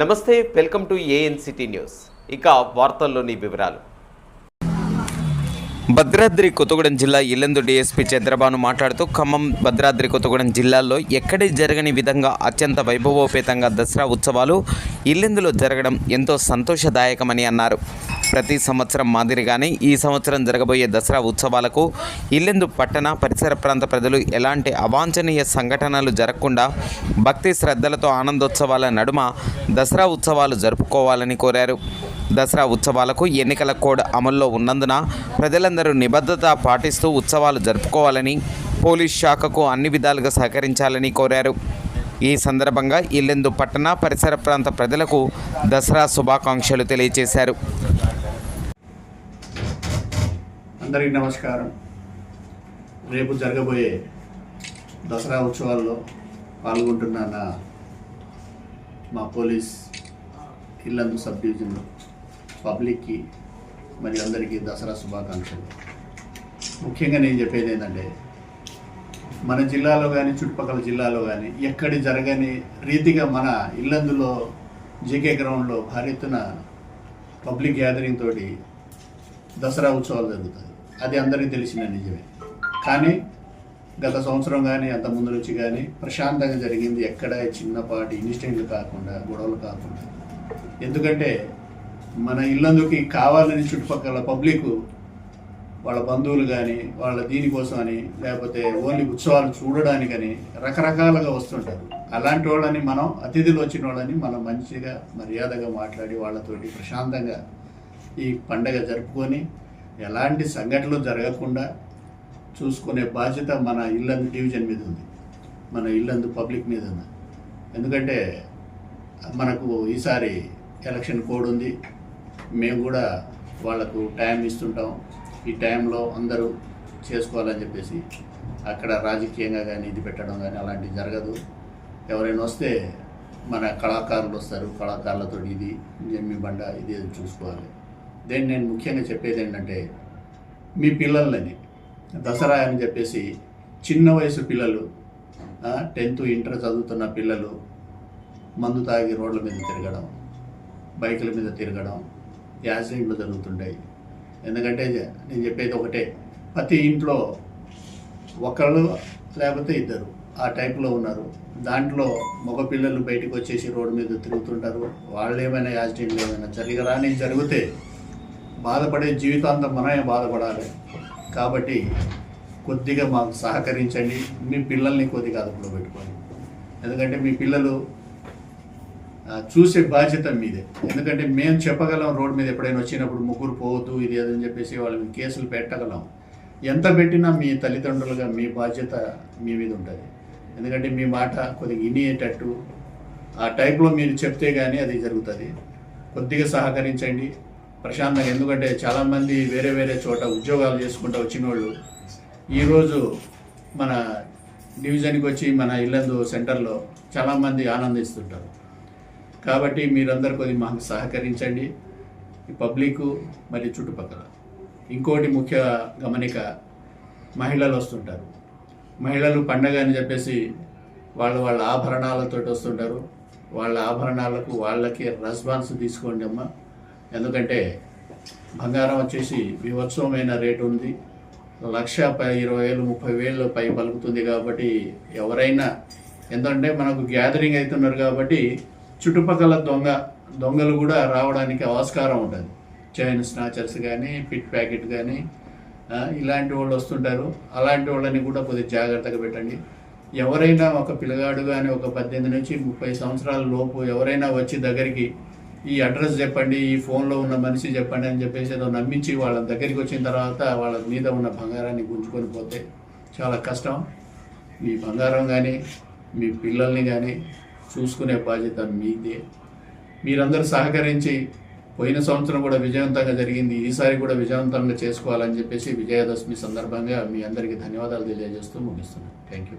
నమస్తే welcome to ANCT news. ఇక వార్తల్లోని వివరాలు. భద్రాద్రి కొత్తగూడెం జిల్లా ఇల్లందు డీఎస్పీ చంద్రబాను మాట్లాడుతూ ఖమ్మం భద్రాద్రి కొత్తగూడెం జిల్లాల్లో ఎక్కడి జరగని విధంగా అత్యంత వైభవోపేతంగా దసరా ఉత్సవాలు ఇల్లెందులో జరగడం ఎంతో సంతోషదాయకమని అన్నారు. ప్రతి సంవత్సరం మాదిరిగానే ఈ సంవత్సరం జరగబోయే దసరా ఉత్సవాలకు ఇల్లెందు పట్టణ పరిసర ప్రాంత ప్రజలు ఎలాంటి అవాంఛనీయ సంఘటనలు జరగకుండా భక్తి శ్రద్ధలతో ఆనందోత్సవాల నడుమ దసరా ఉత్సవాలు జరుపుకోవాలని కోరారు. దసరా ఉత్సవాలకు ఎన్నికల కోడ్ అమల్లో ఉన్నందున ప్రజలందరూ నిబద్ధత పాటిస్తూ ఉత్సవాలు జరుపుకోవాలని పోలీస్ శాఖకు అన్ని విధాలుగా సహకరించాలని కోరారు. ఈ సందర్భంగా ఇల్లెందు పట్టణ పరిసర ప్రాంత ప్రజలకు దసరా శుభాకాంక్షలు తెలియజేశారు. అందరికీ నమస్కారం. రేపు జరగబోయే దసరా ఉత్సవాల్లో పాల్గొంటున్న నా మా పోలీస్ ఇల్లందు సబ్ డివిజన్ పబ్లిక్కి మరి అందరికీ దసరా శుభాకాంక్షలు. ముఖ్యంగా నేను చెప్పేది ఏంటంటే మన జిల్లాలో కానీ చుట్టుపక్కల జిల్లాలో కానీ ఎక్కడి జరగని రీతిగా మన ఇల్లందులో జీకే గ్రౌండ్లో భారీ ఎత్తున పబ్లిక్ గ్యాదరింగ్ తోటి దసరా ఉత్సవాలు జరుగుతాయి. అది అందరికీ తెలిసిన నిజమే. కానీ గత సంవత్సరం కానీ అంత ముందు నుంచి కానీ ప్రశాంతంగా జరిగింది ఎక్కడ చిన్నపాటి ఇన్సిడెంట్లు కాకుండా గొడవలు కాకుండా. ఎందుకంటే మన ఇల్లందుకి కావాలని చుట్టుపక్కల పబ్లిక్ వాళ్ళ బంధువులు కానీ వాళ్ళ దీనికోసం అని లేకపోతే ఓన్లీ ఉత్సవాలు చూడడానికని రకరకాలుగా వస్తుంటారు. అలాంటి వాళ్ళని మనం అతిథులు వచ్చిన వాళ్ళని మనం మంచిగా మర్యాదగా మాట్లాడి వాళ్ళతోటి ప్రశాంతంగా ఈ పండగ జరుపుకొని ఎలాంటి సంఘటనలు జరగకుండా చూసుకునే బాధ్యత మన ఇల్లందు డివిజన్ మీద ఉంది. మన ఇల్లందు పబ్లిక్ మీద ఉంది. ఎందుకంటే మనకు ఈసారి ఎలక్షన్ కోడ్ ఉంది. మేము కూడా వాళ్ళకు టైం ఇస్తుంటాం. ఈ టైంలో అందరూ చేసుకోవాలని చెప్పేసి అక్కడ రాజకీయంగా కానీ ఇది పెట్టడం కానీ అలాంటివి జరగదు. ఎవరైనా వస్తే మన కళాకారులు వస్తారు. కళాకారులతో ఇది జమ్మి బండ ఇది చూసుకోవాలి. దేన్ని నేను ముఖ్యంగా చెప్పేది ఏంటంటే మీ పిల్లలని దసరా అని చెప్పేసి చిన్న వయసు పిల్లలు టెన్త్ ఇంటర్ చదువుతున్న పిల్లలు మందు తాగి రోడ్ల మీద తిరగడం బైకుల మీద తిరగడం యాక్సిడెంట్లు జరుగుతుంటాయి. ఎందుకంటే నేను చెప్పేది ఒకటే ప్రతి ఇంట్లో ఒకళ్ళు లేకపోతే ఇద్దరు ఆ టైప్లో ఉన్నారు. దాంట్లో మగ పిల్లలు బయటకు వచ్చేసి రోడ్డు మీద తిరుగుతుంటారు. వాళ్ళు ఏమైనా యాక్సిడెంట్లు ఏమైనా జరగరాని జరిగితే బాధపడే జీవితాంతం మనమే బాధపడాలి. కాబట్టి కొద్దిగా మాకు సహకరించండి. మీ పిల్లల్ని కొద్దిగా అదుపులో పెట్టుకోండి. ఎందుకంటే మీ పిల్లలు చూసే బాధ్యత మీదే. ఎందుకంటే మేము చెప్పగలం రోడ్ మీద ఎప్పుడైనా వచ్చినప్పుడు ముగ్గురు పోవద్దు ఇది అదని చెప్పేసి వాళ్ళ మీద కేసులు పెట్టగలం. ఎంత పెట్టినా మీ తల్లిదండ్రులుగా మీ బాధ్యత మీ మీద ఉంటుంది. ఎందుకంటే మీ మాట కొద్దిగా ఇనియేటట్టు ఆ టైప్లో మీరు చెప్తే కానీ అది జరుగుతుంది. కొద్దిగా సహకరించండి. ప్రశాంతంగా ఎందుకంటే చాలామంది వేరే వేరే చోట ఉద్యోగాలు చేసుకుంటూ వచ్చిన వాళ్ళు ఈరోజు మన డివిజన్కి వచ్చి మన ఇల్లందు సెంటర్లో చాలామంది ఆనందిస్తుంటారు. కాబట్టి మీరందరూ కొద్ది మాకు సహకరించండి. ఈ పబ్లిక్ మరి చుట్టుపక్కల. ఇంకోటి ముఖ్య గమనిక మహిళలు వస్తుంటారు. మహిళలు పండగ అని చెప్పేసి వాళ్ళు వాళ్ళ ఆభరణాలతో వస్తుంటారు. వాళ్ళ ఆభరణాలకు వాళ్ళకి రెస్పాన్స్ తీసుకోండి అమ్మా. ఎందుకంటే బంగారం వచ్చేసి వివత్సవమైన రేటు ఉంది. లక్ష ఇరవై వేలు ముప్పై వేలు పై పలుకుతుంది కాబట్టి ఎవరైనా ఎందుకంటే మనకు గ్యాదరింగ్ అవుతున్నారు కాబట్టి చుట్టుపక్కల దొంగ దొంగలు కూడా రావడానికి ఆస్కారం ఉంటుంది. చైన్ స్నాచర్స్ కానీ పిట్ ప్యాకెట్ కానీ ఇలాంటి వాళ్ళు వస్తుంటారు. అలాంటి వాళ్ళని కూడా కొద్దిగా జాగ్రత్తగా పెట్టండి. ఎవరైనా ఒక పిల్లగాడు కానీ ఒక పద్దెనిమిది నుంచి ముప్పై సంవత్సరాల లోపు ఎవరైనా వచ్చి దగ్గరికి ఈ అడ్రస్ చెప్పండి ఈ ఫోన్లో ఉన్న మనిషి చెప్పండి అని చెప్పేసి ఏదో నమ్మించి వాళ్ళ దగ్గరికి వచ్చిన తర్వాత వాళ్ళ మీద ఉన్న బంగారాన్ని గుంజుకొని పోతే చాలా కష్టం. మీ బంగారం కానీ మీ పిల్లల్ని కానీ చూసుకునే బాధ్యత మీదే. మీరందరూ సహకరించి పోయిన సంవత్సరం కూడా విజయవంతంగా జరిగింది. ఈసారి కూడా విజయవంతంగా చేసుకోవాలని చెప్పేసి విజయదశమి సందర్భంగా మీ అందరికీ ధన్యవాదాలు తెలియజేస్తూ ముగిస్తున్నాను. Thank you